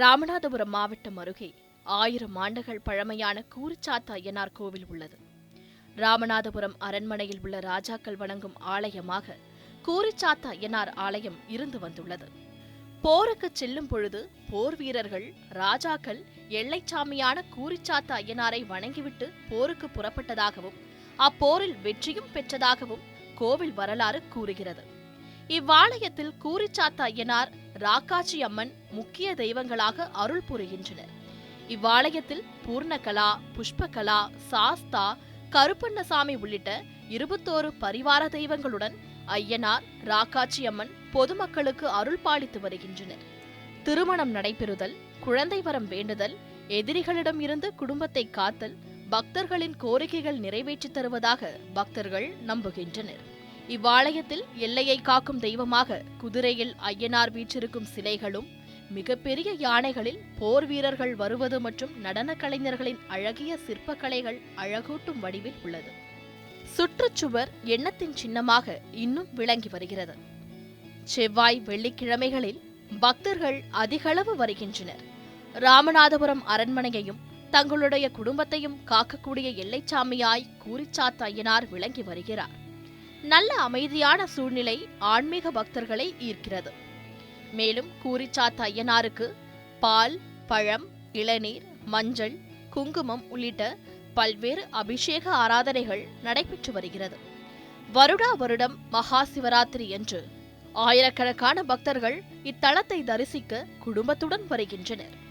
ராமநாதபுரம் மாவட்டம் அருகே ஆயிரம் ஆண்டுகள் பழமையான கூரிச்சாத்த ஐயனார் கோவில் உள்ளது. ராமநாதபுரம் அரண்மனையில் உள்ள ராஜாக்கள் வணங்கும் ஆலயமாக கூரிச்சாத்த ஐயனார் ஆலயம் இருந்து வந்துள்ளது. போருக்கு செல்லும் பொழுது போர் வீரர்கள் ராஜாக்கள் எல்லைச்சாமியான கூரிச்சாத்த ஐயனாரை வணங்கிவிட்டு போருக்கு புறப்பட்டதாகவும் அப்போரில் வெற்றியும் பெற்றதாகவும் கோவில் வரலாறு கூறுகிறது. இவ்வாலயத்தில் கூரிச்சாத்த ஐயனார் ராக்காச்சி அம்மன் முக்கிய தெய்வங்களாக அருள் புரிகின்றனர். இவ்வாலயத்தில் பூர்ணகலா புஷ்பகலா சாஸ்தா கருப்பண்ணசாமி உள்ளிட்ட இருபத்தோரு பரிவார தெய்வங்களுடன் ஐயனார் ராக்காச்சி அம்மன் பொதுமக்களுக்கு அருள் பாலித்து வருகின்றனர். திருமணம் நடைபெறுதல் குழந்தை வரம் வேண்டுதல் எதிரிகளிடம் இருந்து குடும்பத்தை காத்தல் பக்தர்களின் கோரிக்கைகள் நிறைவேற்றித் தருவதாக பக்தர்கள் நம்புகின்றனர். இவ்வாலயத்தில் எல்லையை காக்கும் தெய்வமாக குதிரையில் ஐயனார் வீற்றிருக்கும் சிலைகளும் மிகப்பெரிய யானைகளில் போர் வீரர்கள் வருவது மற்றும் நடன கலைஞர்களின் அழகிய சிற்பக்கலைகள் அழகூட்டும் வடிவில் உள்ளது. சுற்றுச்சுவர் எண்ணத்தின் சின்னமாக இன்னும் விளங்கி வருகிறது. செவ்வாய் வெள்ளிக்கிழமைகளில் பக்தர்கள் அதிகளவு வருகின்றனர். ராமநாதபுரம் அரண்மனையையும் தங்களுடைய குடும்பத்தையும் காக்கக்கூடிய எல்லைச்சாமியாய் கூரிச்சாத்தையனார் விளங்கி வருகிறார். நல்ல அமைதியான சூழ்நிலை ஆன்மீக பக்தர்களை ஈர்க்கிறது. மேலும் கூரிச்சாத்த ஐயனாருக்கு பால் பழம் இளநீர் மஞ்சள் குங்குமம் உள்ளிட்ட பல்வேறு அபிஷேக ஆராதனைகள் நடைபெற்று வருகிறது. வருடா வருடம் மகா சிவராத்திரி என்று ஆயிரக்கணக்கான பக்தர்கள் இத்தலத்தை தரிசிக்க குடும்பத்துடன் வருகின்றனர்.